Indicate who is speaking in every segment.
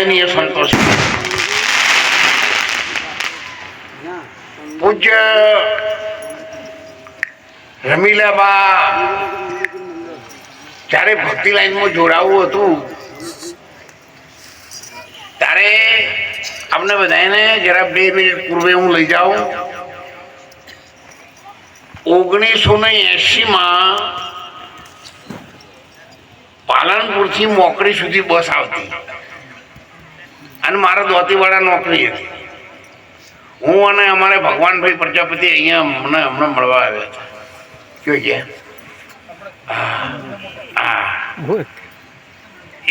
Speaker 1: વંદનીય સંતોષ. પૂજ્ય રમીલાબા, જ્યારે ભક્તિ લાઈનમાં જોડાવું હતું, ત્યારે આપણે બધાને જરા બે મિનિટ પૂર્વે હું લઈ જાઉં. ઓગણીસો ને એસીમાં પાલનપુરથી મોકડી સુધી બસ આવતી. અને મારા દોતીવાળા નોકરી હતી. હું અને અમારે ભગવાનભાઈ પ્રજાપતિ અહીંયા મને હમણાં મળવા આવ્યા હતા. કયો હા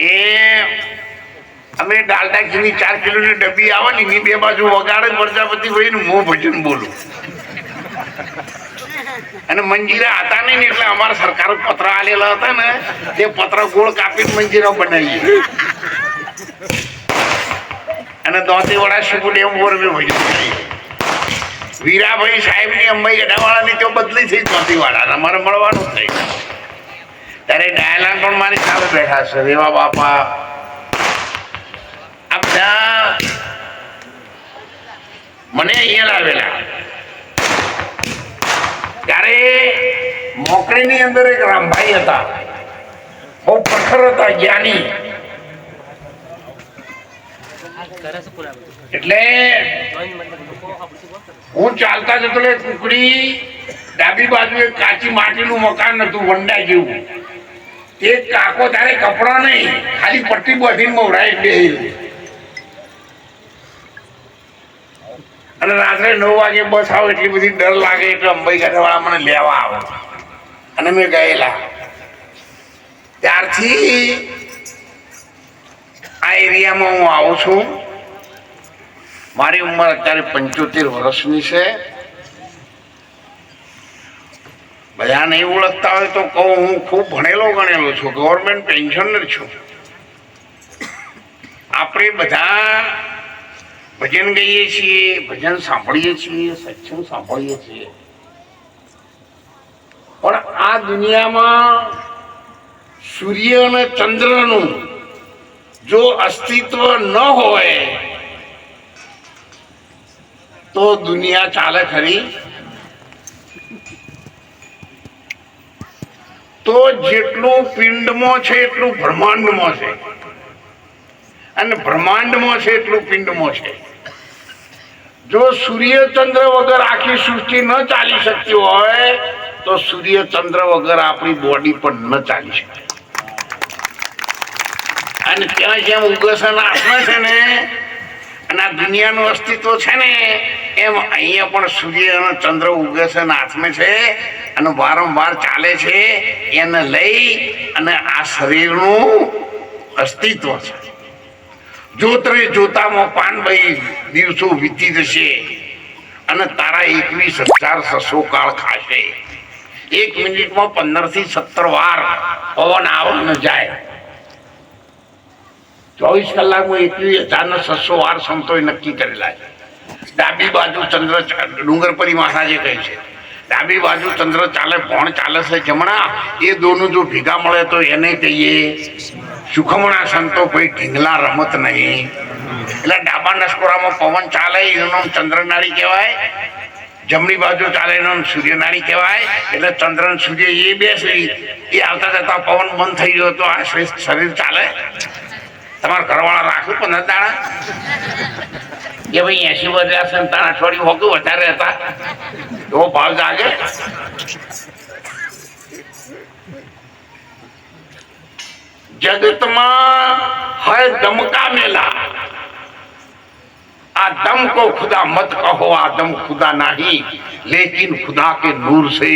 Speaker 1: એ અમે ડાલડા ઘીની ચાર કિલોની ડબ્બી આવે ને એની બે બાજુ વગાડે પ્રજાપતિ ભાઈ ને હું ભજન બોલું. અને મંજીરા હતા નહીં ને એટલે અમારા સરકાર પત્ર આલેલા હતા ને તે પત્ર ગોળ કાપીને મંજીરા બનાવીએ. અને દોતી શિબુ ડેમ પર ભજન વીરાભાઈ સાહેબની અંબાઈ ગઢાવાળાની તો બદલી થઈ દોતી અમારે મળવાનું થઈ ત્યારે ડાયલા પણ મારી સામે બેઠા છે. રેવા બાપા. આ બધા મને અહીંયા લાવેલા. ત્યારે મોકળીની અંદર એક રામભાઈ હતા. બહુ પ્રખર હતા, જ્ઞાની. એટલે હું ચાલતા જતો કુકડી ડાબી બાજુ કાચી માટીનું મકાન હતું વંડા જેવું. તે કાકો તારે કપડા નહીં ખાલી પટ્ટી બાંધીને મોવડાય બે. અને રાત્રે નવ વાગે બસ આવે એટલી બધી ડર લાગે એટલે અંબાઈ ગાંઠવાળા મને લેવા આવે. અને મેં ગયેલા. ત્યારથી આ એરિયામાં હું આવું છું. મારી ઉંમર અત્યારે પંચોતેર વર્ષની છે. બધા નહીં ઓળખતા હોય તો કહું, હું ખૂબ ભણેલો ગણેલો છું ગવર્મેન્ટ પેન્શનર છું. આપણે બધા ભજન ગઈએ છીએ, ભજન સાંભળીએ છીએ, સત્સંગ સાંભળીએ છીએ. પણ આ દુનિયામાં સૂર્ય અને ચંદ્રનું જો અસ્તિત્વ ન હોય તો દુનિયા ચાલે ખરી. તો જેટલું પિંડમાં છે એટલું બ્રહ્માંડમાં છે. અને બ્રહ્માંડમાં છે એટલું પિંડમાં છે. જો સૂર્યચંદ્ર વગર આખી સૃષ્ટિ ન ચાલી શકતી હોય, તો સૂર્ય ચંદ્ર વગર આપણી બોડી પણ ન ચાલી શકે. અને ત્યાં જેમ ઉગસન આત્મા છે ને, અને આ દુનિયાનું અસ્તિત્વ છે ને એમ અહીંયા પણ સૂર્ય અને ચંદ્ર ઉગસન હાથમાં છે અને વારંવાર ચાલે છે, એને લઈ અને આ શરીરનું અસ્તિત્વ છે. જોતરે જોતામાં પાનભાઈ દિવસો વીતી જશે અને તારા એકવીસ હજાર છસો કાળ ખાશે. એક મિનિટમાં પંદરથી સત્તર વાર પવન આવવાનો જાય. ચોવીસ કલાકમાં એકવીસ હજાર ને છસો વાર સંતોએ નક્કી કરેલા છે. ડાબી બાજુ ચંદ્ર ડુંગરપરી મહારાજે કહે છે. ડાબી બાજુ ચંદ્ર ચાલે, ભણ ચાલે છે. જમણા એ દોનું જો ભેગા મળે તો એને કહીએ, સુખમણા સંતો કોઈ ઢીંગલા રમત નહીં. એટલે ડાબા નસકોરામાં પવન ચાલે, એનું નામ ચંદ્રનાળી કહેવાય. જમણી બાજુ ચાલે, એનું નામ સૂર્યનાળી કહેવાય. એટલે ચંદ્ર સૂર્ય એ બે છે એ આવતા જતા પવન બંધ થઈ ગયો તો આ શરીર ચાલે. તમારા ઘરવાળા રાખું પંદર દાડા કે ભાઈ એસી વધ્યા છે ને તારા અઠવાડિયું હોતું વધારે હતા એવો ભાવ જાગે जगत है दम का मेला आ दम को खुदा मत कहो आ दम खुदा नहीं लेकिन खुदा के नूर से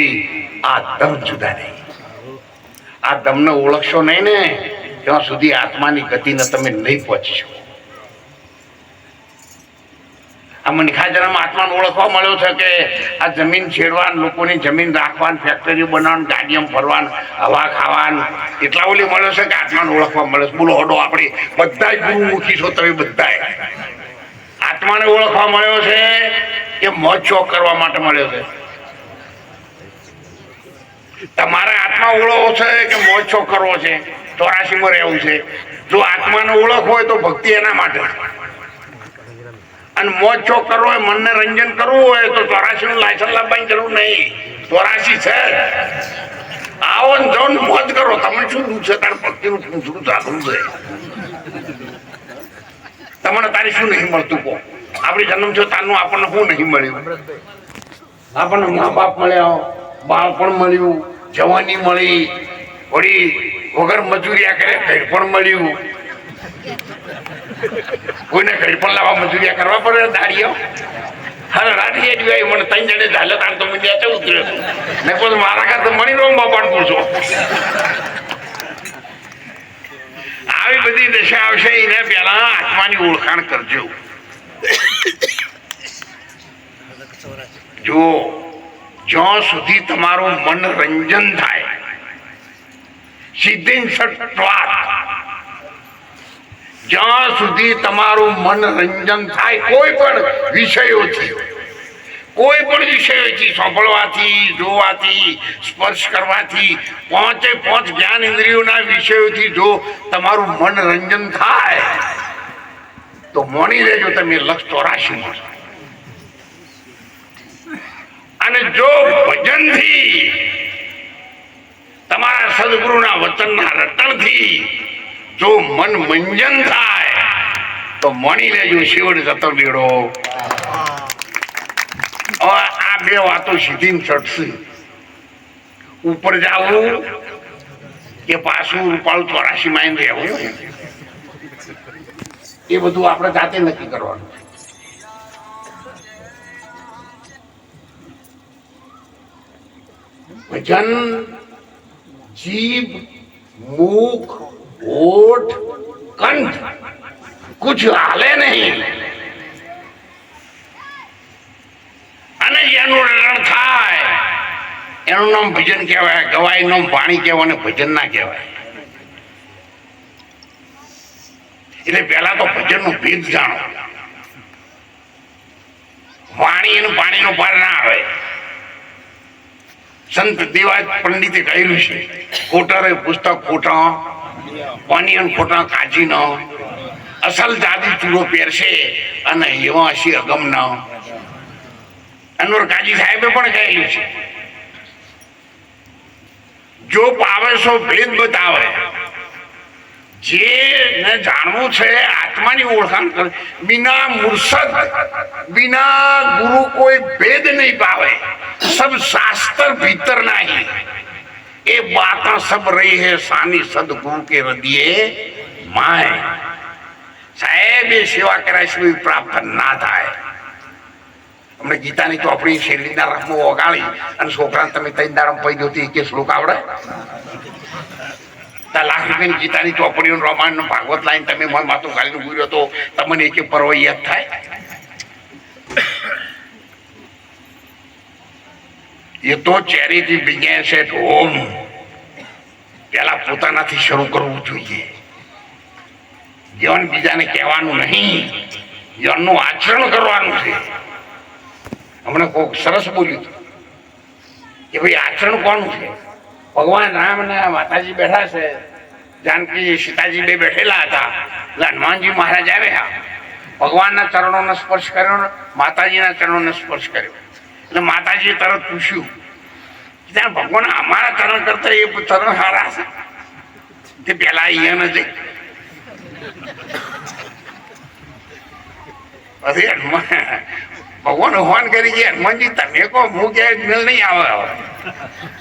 Speaker 1: આ દમ જુદા નહીં આ દમને ઓળખશો નહીં ને ત્યાં સુધી આત્માની ગતિને તમે નહીં પહોંચી શકો આ મનખાજરામાં આત્માને ઓળખવા મળ્યો છે કે આ જમીન છેડવાન, લોકોની જમીન રાખવાન ફેક્ટરી બનાવવાનું ગાડીઓ ફરવાન, હવા ખાવાન, એટલા ઓલી મળ્યો છે કે આત્માને ઓળખવા મળ્યો છે. બોલો, હડો આપણે બધા ગુરુમુખી છો તમે બધા આત્માને ઓળખવા મળ્યો છે કે મોજ ચોક કરવા માટે મળ્યો છે. તમારે આત્મા ઓળખવો છે કે મોજ ચોક કરવો છે? ચોરાશીમાં રહેવું છે. જો આત્માને ઓળખ હોય તો ભક્તિ એના માટે. અને મોજ ચોક કરવો હોય રંજન કરવું હોય, તો ચોરાશી નું લાયસન્સ લાવવાની જરૂર નહીં. ચોરાશી છે. આવો ને જો મોજ કરો. તમને શું દુઃખ છે? તાર ભક્તિનું પૂછડું ચાલુ છે? તમને તારે શું નહીં મળતું, કહો. આપણી જન્મ છો, તારનું આપણને શું નહીં મળ્યું? આપણને મા બાપ મળ્યા, બાળપણ મળ્યું, જવાની મળી, વળી વગર મજૂરિયા કરે, ઘર પણ મળ્યું. કોઈને ઘડી પણ લાવવા મજૂરિયા કરવા પડે દાડીઓ? હા રાઠીએ જ ગઈ, મને ત્રણ જણે ઝાલે, તાર તો મને ચૌદ ઉતરે ને પછી મારા કાંઈ તો મળી રહો બાપાને પૂછો આવી બધી દશા આવશે, એને પહેલા આત્માની ઓળખાણ કરજો. જો જ્યાં સુધી તમારું મનોરંજન થાય સીધી સટવાત જ્યાં સુધી તમારું મનોરંજન થાય, કોઈ પણ વિષયોથી કોઈ પણ વિષયોથી સાંભળવાથી, જોવાથી, સ્પર્શ કરવાથી, પાંચે પાંચ જ્ઞાન ઇન્દ્રિયોના વિષયોથી જો તમારું મનોરંજન થાય, તો મણી લેજો તમે લક્ષ ચોરાશીમાં અને જો ભજનથી, તમારા સદગુરુના વચનના રટણથી જો મન મંજન થાય, તો મણી લેજો શિવડ જતો બેડો. આ બે વાતો સીધી ચડશે. ઉપર જવું કે પાછું રૂપાળું ચોરાશી માં રહેવું? એ બધું આપણે જાતે નક્કી કરવાનું. ભજન, જીભ, મુખ હોઠ કંઠ કુછ હાલે નહીં અને જેનું રણ થાય એનું નામ ભજન કહેવાય ગવાય નામ પાણી કહેવાય અને ભજન ના કહેવાય એટલે પહેલા તો ભજનનો ભેદ જાણો વાણી અને પાણીનો પાર ના આવે સંત દેવા પંડિતે કહેલું છે ખોટરે પુસ્તક ખોટા કોની અને ખોટા કાજીનો અસલ દાદી ચૂડો પહેરશે અને હિમાસી અગમનો અનુર કાજી સાહેબે પણ કહેલું છે. જો પાવે સો ભેદ બતાવે, જે ને જાણવું છે આત્માની ઓળખાણ કરે બિના મુર્સદ બિના ગુરુ કોઈ ભેદ નહીં પાવે. સબ શાસ્ત્ર ભીતર નહીં. ये बातें सब रही है सानी सदगुरु के हृदय माए સાહેબ એ સેવા કર્યા સિવાય પ્રાપ્ત ના થાય અમને ગીતાની ચોપડી શેરડીના રસમાં ઓગાળી અને છોકરાને તમે ત્રણ દાડમ પૈ દો એક શ્લોક આવડે ત્યાં લાખ રૂપિયાની ગીતાની ચોપડીઓ રામાયણ ભાગવત લાઈન તમે મન માથું ગાલીને ગુર્યો તો તમને એક પર્વ યાદ થાય એ તો ચેરિટી બિગેન એટ હોમ પેલા પોતાનાથી શરૂ કરવું જોઈએ. જીવન બીજાને કહેવાનું નહીં. જીવનનું આચરણ કરવાનું છે. હમણાં કોઈક સરસ બોલ્યું હતું. કે ભાઈ, આચરણ કોનું છે? ભગવાન રામ ને માતાજી બેઠા છે. જાનકી સીતાજી બે બેઠેલા હતા. હનુમાનજી મહારાજ આવ્યા. ભગવાનના ચરણોનો સ્પર્શ કર્યો માતાજીના ચરણોને સ્પર્શ કર્યો. એટલે માતાજીએ તરત પૂછ્યું ત્યાં ભગવાન અમારા તરણ કરતા એ તરણ સારા છે? તે પેલા અહીંયા નથી પછી ભગવાન હોન કરી ગયા. હનુમાનજી તમે કહો હું ક્યાંય મેલ નહીં આવે હવે.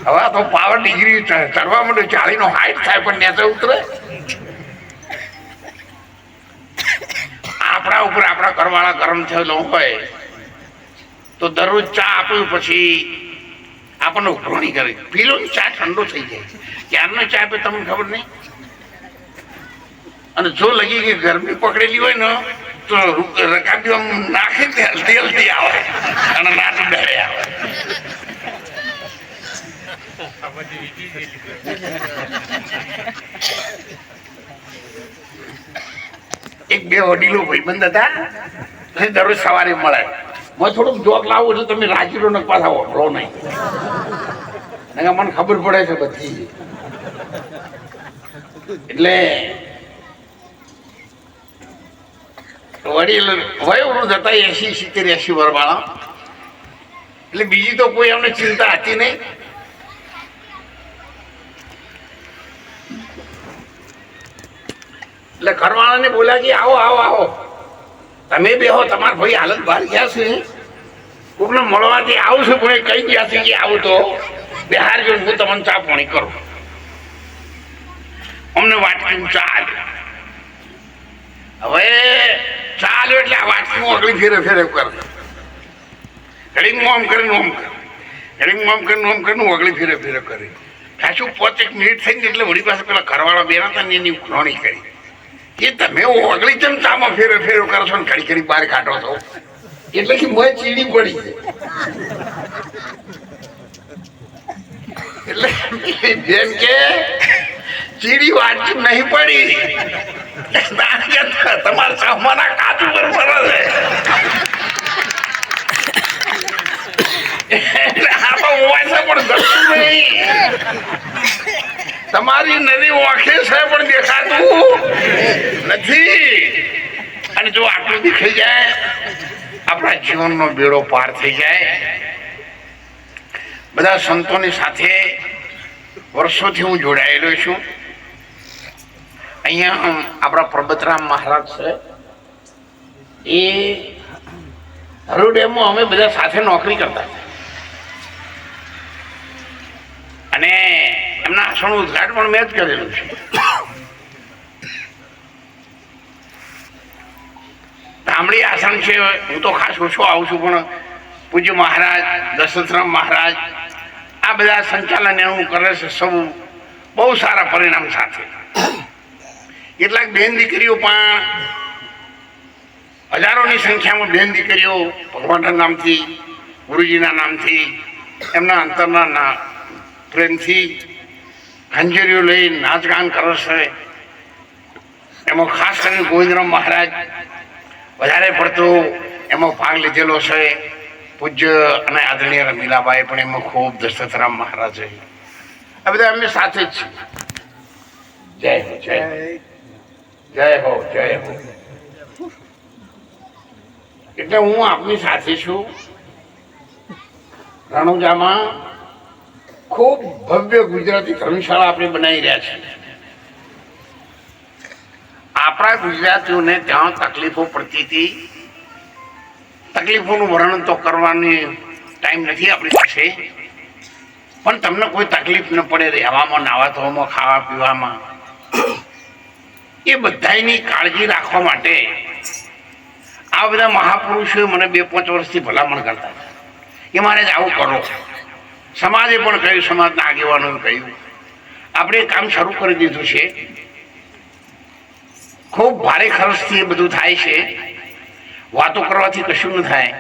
Speaker 1: હવે તો પાવર ડિગ્રી ચડવા ચાલી ચાલીનો હાઈટ થાય પણ નેતા ઉતરે. આપણા ઉપર આપણા કરવાળા કર્મ થયેલો હોય. તો દરરોજ ચા આપ્યું પછી આપણને ઉઘરણી કરે. પીલો ને ચા ઠંડો થઈ જાય. ક્યારનો ચા આપે તમને ખબર નહીં? અને જો લગી કે ગરમી પકડેલી હોય ને, તો રકાબી આમ નાખે દે હલતી હલતી આવે અને નાટ ડરે આવે. એક બે વડીલો ભાઈબંધ હતા દરરોજ સવારે મળે. મેં થોડુંક જોક લાવું એટલે તમે રાજીરો ને પાછા ઓળો નહીં. મને ખબર પડે છે બધી. એટલે વડીલ વયોવૃદ્ધ હતા એસી સિત્તેર એસી વર્ષવાળા. એટલે બીજી તો કોઈ અમને ચિંતા હતી નહીં. એટલે ઘરવાળાને બોલ્યા કે, આવો આવો આવો. તમે બે હો તમારા ભાઈ હાલત બહાર ગયા છે. કોકને મળવાથી આવું છું, પણ કઈ ગયા છે કે આવું તો બિહાર જો હું તમને ચા પાણી કરું. અમને વાટકીનું ચા આલ્યો. હવે ચા આલ્યો એટલે આ વાટકી અગલી ફેરે ફેરે કરે ઘડીક મોમ કરીને ઓમ કરે. ઘડીક મોમ કરીને ઓમ કરીને અગળી ફેરે ફેરે કરે. ખાસું પોતેક મિનિટ થઈ ને એટલે વળી પાસે પેલા ઘરવાળા બેના હતા ને એની ઉઘરાણી કરી. એ તમે ઓગળી જેમ ચામાં ફેરો ફેરો કરો છો ઘડી ઘડી બહાર કાઢો છો? એટલે કે મેં ચીડી પડી એટલે જેમ કે, ચીડી વાંચી નહીં પડી. તમારા સામાના કાચ ઉપર ફરે છે. આમાં વાંચે પણ ગમતું નહીં. તમારી નદી ઓળખે છે પણ દેખાતું નથી. અને જો આટલું દેખાઈ જાય, આપણા જીવનનો બેડો પાર થઈ જાય. બધા સંતોની સાથે વર્ષોથી હું જોડાયેલો છું. અહીંયા આપણા પ્રબતરામ મહારાજ છે. એ હરુ ડેમમાં અમે બધા સાથે નોકરી કરતા. અને એમના આશ્રમનું ઉદઘાટન પણ મેં જ કરેલું છે. તાંબડી આસન છે, હું તો ખાસ ઓછો આવું છું, પણ પૂજ્ય મહારાજ, દશરથરામ મહારાજ, આ બધા સંચાલન એનું કરે છે, સૌ બહુ સારા પરિણામ સાથે. કેટલાક બેન દીકરીઓ પણ હજારોની સંખ્યામાં બેન દીકરીઓ ભગવાનના નામથી, ગુરુજીના નામથી, એમના અંતરના પ્રેમથી ખંજરીઓ લઈ નાચગાન કરે છે. એમાં ખાસ કરીને ગોવિંદરામ મહારાજ વધારે પડતું એમાં ભાગ લીધેલો છે. પૂજ્ય અને આદરણીય રમીલાબાઈ પણ એમાં ખૂબ દશરથરામ મહારાજે આ બધા અમે સાથે જ છીએ જય હો, જય જય હો જય હો. એટલે હું આપની સાથે છું. રણુજામાં ખૂબ ભવ્ય ગુજરાતી ધર્મશાળા આપણે બનાવી રહ્યા છીએ આપણા ગુજરાતીઓને ત્યાં તકલીફો પડતી હતી. તકલીફોનું વર્ણન તો કરવાની ટાઈમ નથી આપણી પાસે. પણ તમને કોઈ તકલીફ ન પડે રહેવામાં નાવા ધોવામાં ખાવા પીવામાં એ બધાની કાળજી રાખવા માટે આ બધા મહાપુરુષોએ મને બે પાંચ વર્ષથી ભલામણ કરતા હતા. કે મારે જ આવું કરો. સમાજે પણ કહ્યું, સમાજના આગેવાનોએ કહ્યું. આપણે કામ શરૂ કરી દીધું છે. ખૂબ ભારે ખર્ચથી એ બધું થાય છે. વાતો કરવાથી કશું ન થાય.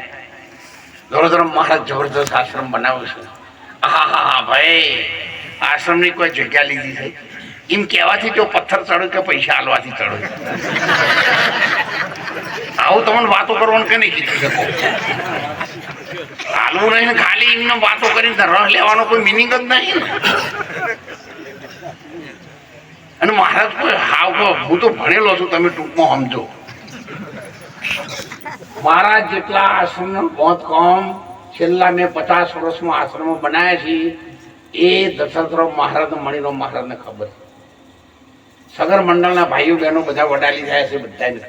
Speaker 1: ધોરધરમ મહારાજ જબરદસ્ત આશ્રમ બનાવ્યો છે. હા હા હા, ભાઈ. આશ્રમની કોઈ જગ્યા લીધી છે. એમ કહેવાથી જો પથ્થર ચડ્યો કે પૈસા હાલવાથી ચડે. આવું તમને વાતો કરવાનું કે નહીં કીધું શકો? હાલવું નહીં ને ખાલી એમને વાતો કરીને રસ લેવાનો કોઈ મિનિંગ જ નહીં અને મહારાજ કોઈ હાવ હું તો ભણેલો છું, તમે ટૂંકમાં સમજો. મહારાજ જેટલા આશ્રમનો કમ છેલ્લા મેં પચાસ વર્ષમાં આશ્રમો બનાવ્યા છે, એ દશરથરાવ મહારાજ મણિરો મહારાજને ખબર છે. સગર મંડળના ભાઈઓ બહેનો બધા વડાલી જાય છે, બધાને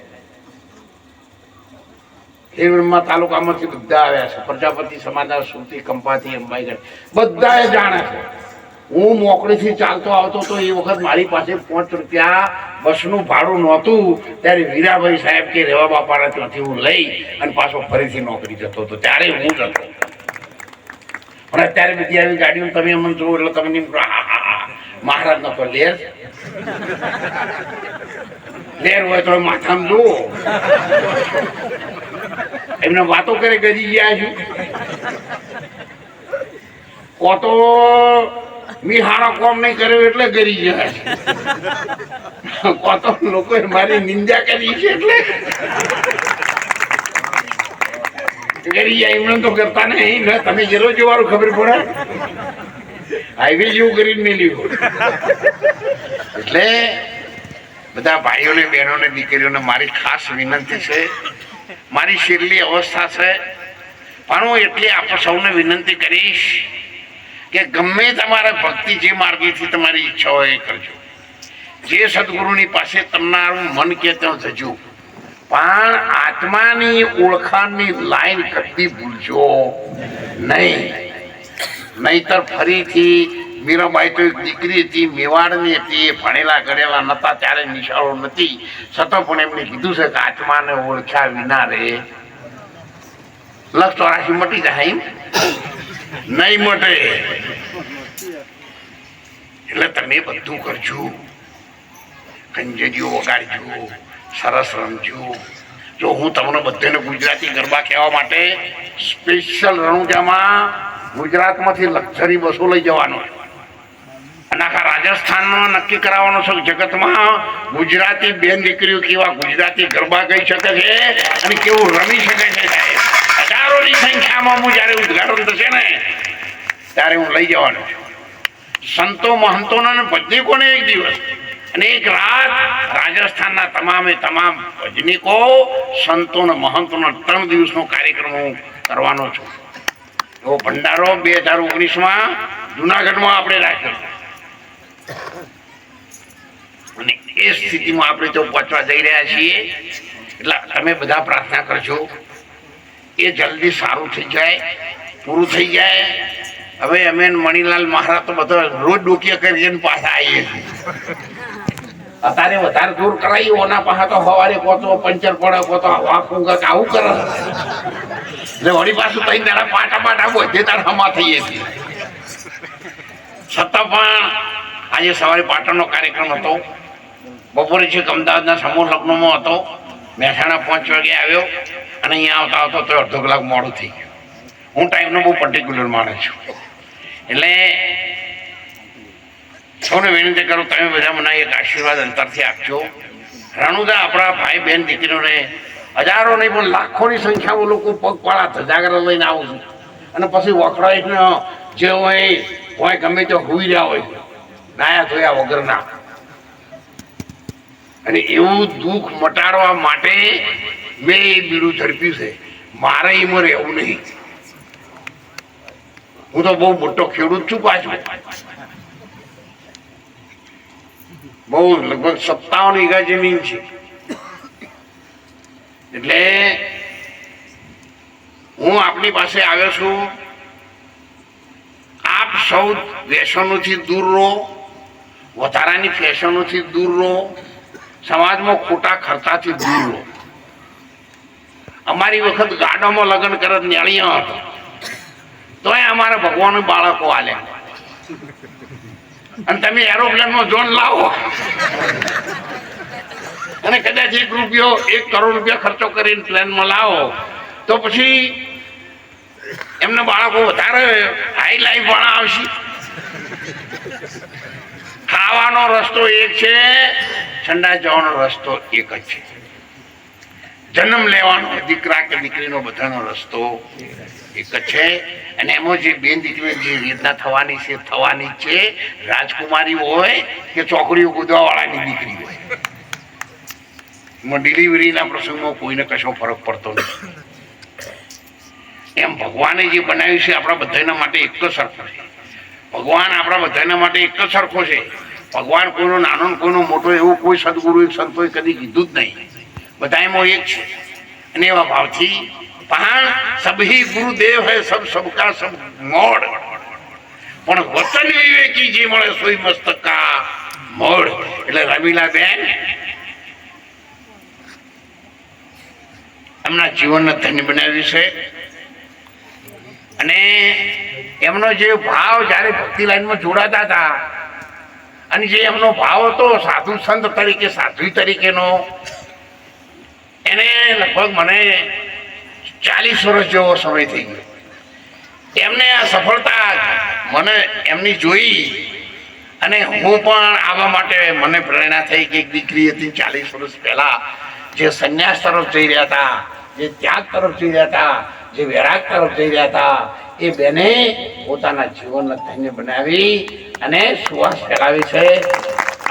Speaker 1: ખેડૂતમાં તાલુકામાંથી બધા આવ્યા છે. પ્રજાપતિ સમાજના સુરતી કંપાથી અંબાઈગઢ. બધાએ જાણે છે. હું મોકળીથી ચાલતો આવતો તો એ વખત મારી પાસે પાંચ રૂપિયા બસનું ભાડું નહોતું. ત્યારે વીરાભાઈ સાહેબ કે રેવા બાપાના ત્યાંથી હું લઈ અને પાછો ફરીથી નોકરી જતો હતો. ત્યારે હું જતો પણ અત્યારે બધી આવી ગાડીઓ તમે અમને જુઓ એટલે તમને મહારાજ કહો, "આ, આ, આ, મહારાજનો તો લેર? લેર હોય તો માથામાં જુઓ. એમને વાતો કરે ગજી ગયા છું. કો તો મી હારો કોમ નહીં કર્યો એટલે ગરી ગયા છે. કો તો લોકોએ મારી નિંદા કરી છે એટલે. ગરી ગયા એમને તો કરતા નહીં. ને, તમે જરો જોવાનું ખબર પડે. હાઈવે જેવું કરીને લીધું. એટલે બધા ભાઈઓને, બહેનોને, દીકરીઓને મારી ખાસ વિનંતી છે મારી છેલ્લી અવસ્થા છે. પણ હું એટલી આપ સૌને વિનંતી કરીશ કે ગમે તમારા ભક્તિ જે માર્ગેથી તમારી ઈચ્છા હોય એ કરજો. જે સદગુરુની પાસે તમારું મન કે ત્યાં જજો. પણ આત્માની ઓળખાણની લાઈન કદી ભૂલજો નહીં. નહીતર ફરીથી મીરાબાઈ તો એક દીકરી હતી, મેવાડની હતી એ ભણેલા ગણેલા નતા, ત્યારે નિશાળો નથી. છતાં પણ એમણે કીધું છે કે આત્માને ઓળખ્યા વિના રે લક્ષ ચોરાશી મટી જાય એમ? નહીં મટે. એટલે તમે બધું કરજો. કંજરીઓ વગાડજો. સરસ રમજો. જો હું તમને બધાને ગુજરાતી ગરબા કહેવા માટે સ્પેશિયલ રણુજામાં ગુજરાતમાંથી લક્ઝરી બસો લઈ જવાનો અને આખા રાજસ્થાનમાં નક્કી કરાવવાનો છે જગતમાં ગુજરાતી બેન દીકરીઓ કેવા ગુજરાતી ગરબા ગઈ શકે છે અને કેવું રમી શકે છે હજારોની સંખ્યામાં હું જ્યારે ઉદઘાટન થશે ને, ત્યારે હું લઈ જવાનો છું. સંતો મહંતોના અને ભજનીકોને એક દિવસ? અને એક રાત રાજસ્થાનના તમામે તમામ ભજનીકો સંતો અને મહંતોનો ત્રણ દિવસનો કાર્યક્રમ હું કરવાનો છું. એવો ભંડારો બે હજાર ઓગણીસમાં જુનાગઢમાં આપણે રાખ્યો અને એ સ્થિતિમાં આપણે તો પહોંચવા જઈ રહ્યા છીએ, એટલે તમે બધા પ્રાર્થના કરજો, એ જલ્દી સારું થઈ જાય, પૂરું થઈ જાય. હવે અમે મણિલાલ મહારાજ તો બધો રોજ ડોકિયા કરીને પાછા આવીએ અત્યારે વધારે દૂર કરાવી ઓના પાછા તો સવારે કોતો પંચર પડે કોતો આવું કરે. એટલે વળી પાછું તઈ તારા પાટા પાટા બધે તારા હમા થઈએ છીએ. છતાં પણ આજે સવારે પાટણનો કાર્યક્રમ હતો. બપોરે છેક અમદાવાદના સમૂહ લગ્નમાં હતો મહેસાણા પાંચ વાગે આવ્યો અને અહીંયા આવતા આવતા તો અડધો કલાક મોડું થઈ ગયું. હું ટાઈમનો બહુ પર્ટિક્યુલર માણસ છું. એટલે સૌને વિનંતી કરું, તમે બધા મને એક આશીર્વાદ અંતરથી આપજો. રણુદા આપણા ભાઈ બહેન દીકરીઓને હજારો નહીં, પણ લાખોની સંખ્યામાં લોકો પગપાળા ધજાગરા લઈને આવું છું. અને પછી વખડાઈને જે હોય હોય ગમે તે હોઈ રહ્યા હોય. નાયા ધોયા વગરના. અને એવું દુઃખ મટાડવા માટે મેં એ બીડું ઝડપ્યું છે. મારે એમાં રહેવું નહીં. હું તો બહુ મોટો ખેડૂત છું પાછું. બહુ લગભગ સત્તાવન વીઘા જમીન છે. એટલે હું આપની પાસે આવ્યો છું. આપ સૌ વ્યસનોથી દૂર રહો. વધારાની ફેશનોથી દૂર રહો. સમાજમાં ખોટા ખર્ચાથી દૂર રહો. અમારી વખત ગાડામાં લગ્ન કરે નેળિયા હતો. તોય અમારા ભગવાન બાળકો આલ્યા અને તમે એરોપ્લેનનો જોન લાવો. અને કદાચ એક રૂપિયો, એક કરોડ રૂપિયા ખર્ચો કરીને પ્લેનમાં લાવો. તો પછી એમના બાળકો વધારે હાઈ લાઈફ વાળા આવશે. ખાવાનો રસ્તો એક છે, ઠંડા જવાનો રસ્તો એક જ છે. જન્મ લેવાનો, દીકરા કે દીકરીનો બધાનો રસ્તો એક જ છે. અને એમાં જે બેન દીકરીઓ જે વેદના થવાની છે થવાની છે. રાજકુમારી હોય કે ચોકડીઓ કૂદવા વાળાની દીકરી હોય. એમાં ડિલિવરીના પ્રસંગમાં કોઈને કશો ફરક પડતો નથી. એમ ભગવાને જે બનાવ્યું છે, આપણા બધાના માટે એક જ સરખું છે. ભગવાન આપણા બધાના માટે એક જ સરખો છે. ભગવાન કોઈનો નાનો કોઈનો મોટો એવું કોઈ સદગુરુ સંતોએ કદી કીધું જ નહીં. બધા એમાં એક છે. અને એવા ભાવથી પણ સભી ગુરુદેવ હે, સબ સબકા સબ મોડ. પણ વતન વિવેકી જે મળે સોઈ મસ્તકા મોડ. એટલે રમીલા બેન, એમના જીવનને ધન્ય બનાવ્યું છે. અને એમનો જે ભાવ જ્યારે ભક્તિ લાઈનમાં જોડાતા હતા, અને જે એમનો ભાવ હતો સાધુ સંત તરીકે, સાધ્વી તરીકેનો, એને લગભગ મને ચાલીસ વર્ષ જેવો સમય થઈ ગયો. એમને આ સફળતા મને એમની જોઈ, અને હું પણ આવવા માટે મને પ્રેરણા થઈ કે એક દીકરી હતી ચાલીસ વર્ષ પહેલા, જે સંન્યાસ તરફ જઈ રહ્યા હતા, જે ત્યાગ તરફ જઈ રહ્યા હતા જે વૈરાગ તરફ જઈ રહ્યા હતા, એ બેને પોતાના જીવનના ધન્ય બનાવી અને સુવાસ ફેલાવી છે.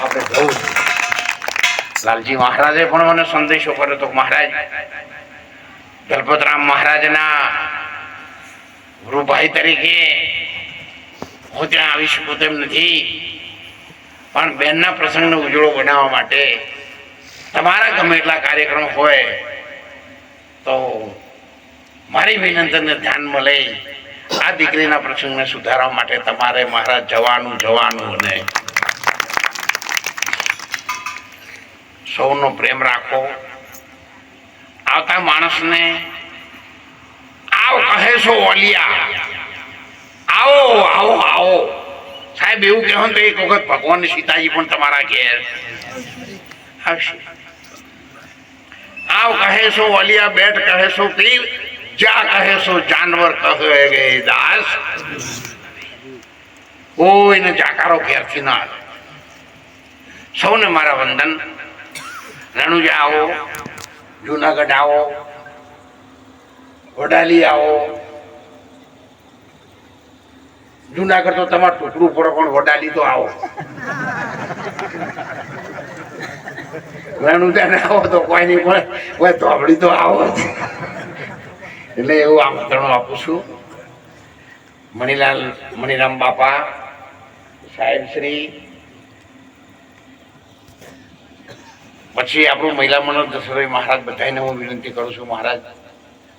Speaker 1: આપણે જોવું લાલજી મહારાજે પણ મને સંદેશો કર્યો તો મહારાજ, દલપતરામ મહારાજના ગુરુભાઈ તરીકે હું ત્યાં આવી શકું તેમ નથી, પણ બેનના પ્રસંગને ઉજળો બનાવવા માટે તમારા ગમે એટલા કાર્યક્રમ હોય તો મારી વિનંતીને ધ્યાનમાં લઈ આ દીકરીના પ્રસંગને સુધારવા માટે તમારે મહારાજ જવાનું જવાનું અને સૌનો પ્રેમ રાખો. આવતા માણસને આવ, કહે છો ઓલિયા. આવો આવો આવો. સાહેબ, એવું કહેવો તો એક વખત ભગવાન સીતાજી પણ તમારા ઘેર. આવશે. આવ, કહે છો ઓલિયા બેઠ કહે છો જા कहे सो જાનવર કહે गए दास કોઈને જાકારો ઘેરથી ના સૌને મારા વંદન. રણુજા આવો, જુનાગઢ આવો, વડાલી આવો. જુનાગઢ તો તમારું ટુકડું પડો, પણ વડાલી તો આવો. રણુજા ને આવો તો કોઈ નહીં પડે કોઈ ધોબડી તો આવો. એટલે એવું આમંત્રણ આપું છું. મણિલાલ, મણિરામ બાપા, સાહેબ શ્રી, પછી આપણું મહિલા મનોજ દશરથ મહારાજ બધાને હું વિનંતી કરું છું મહારાજ.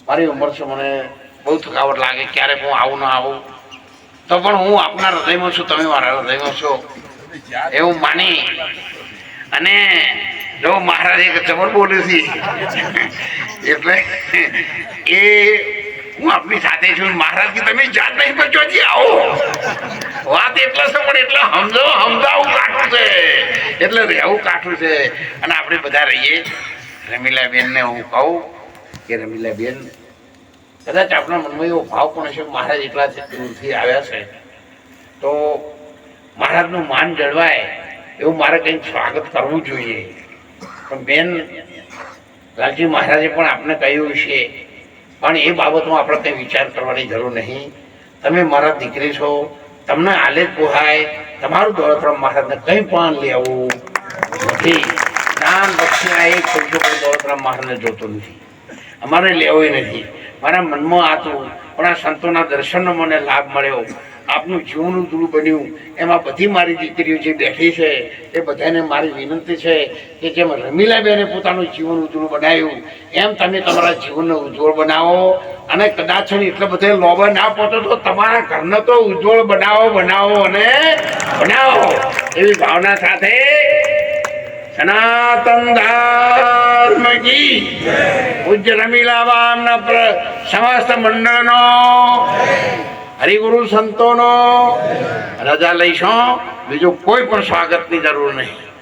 Speaker 1: મારી ઉંમર છે, મને બહુ થકાવટ લાગે ક્યારેક હું આવું ના આવું. તો પણ હું આપના હૃદયમાં છું, તમે મારા હૃદયમાં છો. એવું માની. અને જો મહારાજ એક ચમર બોલ્યું છે એટલે એ હું આપની સાથે છું. મહારાજ કે તમે જાત નહીં ચોથી આવો. વાત એટલે સમણ એટલે સમજો, સમજાવું કાઠું છે. એટલે રહેવું કાઠું છે. અને આપણે બધા રહીએ. રમીલાબેનને હું કહું કે રમીલાબેન, કદાચ આપણા મનમાં એવો ભાવ પણ હશે મહારાજ એટલા દૂરથી આવ્યા છે. તો મહારાજનું માન જળવાય એવું મારે કંઈક સ્વાગત કરવું જોઈએ. પણ બેન લાલજી મહારાજે પણ આપણે કહ્યું છે પણ એ બાબતમાં આપણે કંઈ વિચાર કરવાની જરૂર નહીં. તમે મારા દીકરી છો, તમને આલે જ પોહાય, તમારું દોલતરામ મહારાજને કંઈ પણ લેવું નથી. દાન દક્ષિણા એ ખોટું કોઈ દોલતરામ મહારાજને જોતો નથી. અમારે લેવો નથી. મારા મનમાં આતું પણ આ સંતોના દર્શનનો મને લાભ મળ્યો. આપનું જીવન ઉજળું બન્યું. એમાં બધી મારી દીકરીઓ જે બેઠી છે, એ બધાને મારી વિનંતી છે કે જેમ રમીલાબેને પોતાનું જીવન ઉજળું બનાવ્યું, એમ તમે તમારા જીવનને ઉજ્જવળ બનાવો. અને કદાચ એટલે બધે લોભ ના પહોંચો તો તમારા ઘરને તો ઉજ્જવળ બનાવો બનાવો અને બનાવો. એવી ભાવના સાથે સનાતન ધર્મ કી પૂજ્ય રમીલા પ્ર- સમસ્ત મંડળનો હરિગુરુ સંતોનો રજા લઈશું. બીજું કોઈ પણ સ્વાગતની જરૂર નહીં.